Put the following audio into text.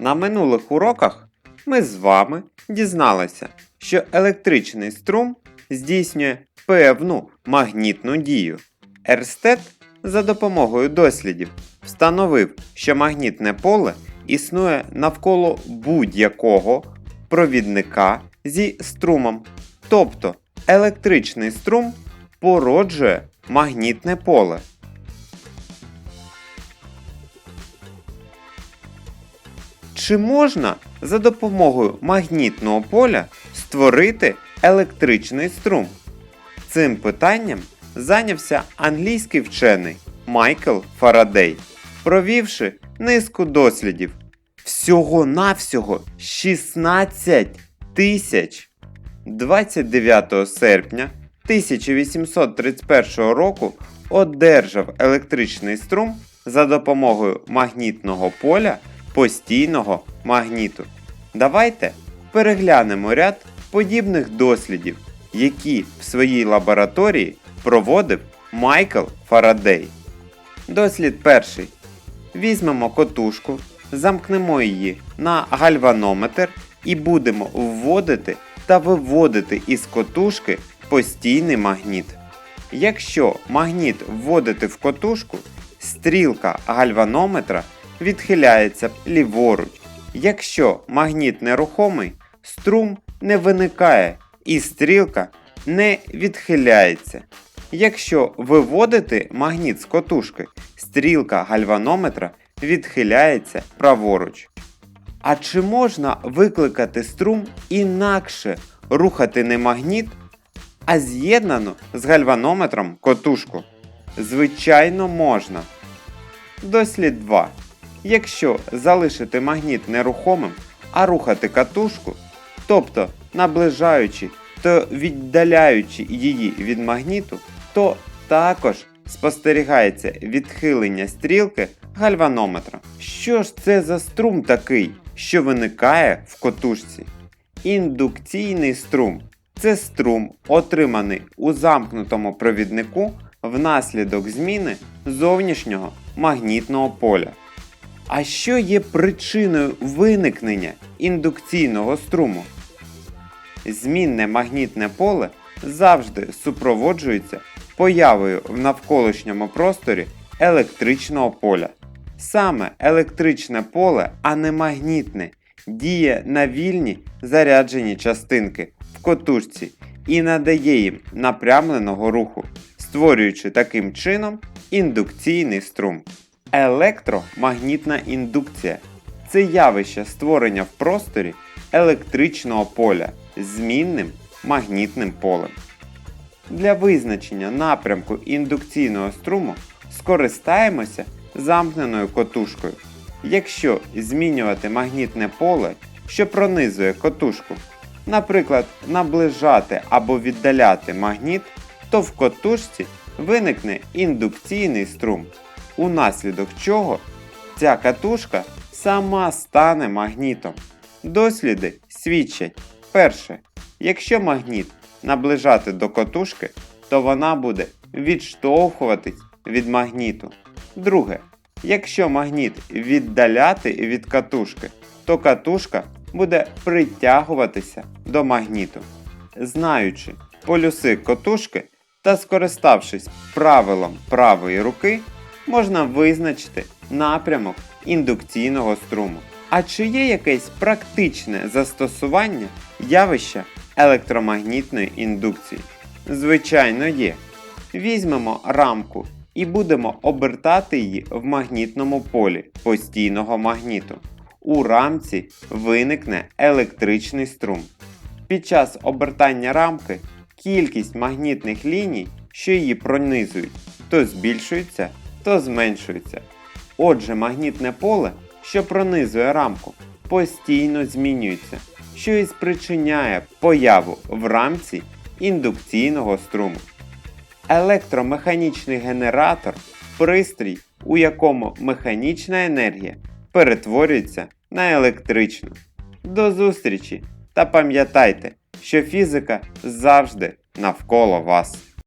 На минулих уроках ми з вами дізналися, що електричний струм здійснює певну магнітну дію. Ерстед за допомогою дослідів встановив, що магнітне поле існує навколо будь-якого провідника зі струмом. Тобто електричний струм породжує магнітне поле. Чи можна за допомогою магнітного поля створити електричний струм? Цим питанням зайнявся англійський вчений Майкл Фарадей, провівши низку дослідів. Всього-навсього 16 тисяч 29 серпня 1831 року одержав електричний струм за допомогою магнітного поля постійного магніту. Давайте переглянемо ряд подібних дослідів, які в своїй лабораторії проводив Майкл Фарадей. Дослід перший. Візьмемо котушку, замкнемо її на гальванометр і будемо вводити та виводити із котушки постійний магніт. Якщо магніт вводити в котушку, стрілка гальванометра відхиляється ліворуч. Якщо магніт нерухомий, струм не виникає і стрілка не відхиляється. Якщо виводити магніт з котушки, стрілка гальванометра відхиляється праворуч. А чи можна викликати струм інакше рухати не магніт, а з'єднану з гальванометром котушку? Звичайно, можна. Дослід 2. Якщо залишити магніт нерухомим, а рухати катушку, тобто наближаючи та віддаляючи її від магніту, то також спостерігається відхилення стрілки гальванометра. Що ж це за струм такий, що виникає в котушці? Індукційний струм це струм, отриманий у замкнутому провіднику внаслідок зміни зовнішнього магнітного поля. А що є причиною виникнення індукційного струму? Змінне магнітне поле завжди супроводжується появою в навколишньому просторі електричного поля. Саме електричне поле, а не магнітне, діє на вільні заряджені частинки в котушці і надає їм напрямленого руху, створюючи таким чином індукційний струм. Електромагнітна індукція це явище створення в просторі електричного поля змінним магнітним полем. Для визначення напрямку індукційного струму скористаємося замкненою котушкою. Якщо змінювати магнітне поле, що пронизує котушку, наприклад, наближати або віддаляти магніт, то в котушці виникне індукційний струм, унаслідок чого ця катушка сама стане магнітом. Досліди свідчать, перше, якщо магніт наближати до котушки, то вона буде відштовхуватись від магніту. Друге, якщо магніт віддаляти від катушки, то катушка буде притягуватися до магніту. Знаючи полюси котушки та скориставшись правилом правої руки, можна визначити напрямок індукційного струму. А чи є якесь практичне застосування явища електромагнітної індукції? Звичайно, є. Візьмемо рамку і будемо обертати її в магнітному полі постійного магніту. У рамці виникне електричний струм. Під час обертання рамки кількість магнітних ліній, що її пронизують, то збільшується, то зменшується. Отже, магнітне поле, що пронизує рамку, постійно змінюється, що і спричиняє появу в рамці індукційного струму. Електромеханічний генератор пристрій, у якому механічна енергія перетворюється на електричну. До зустрічі та пам'ятайте, що фізика завжди навколо вас.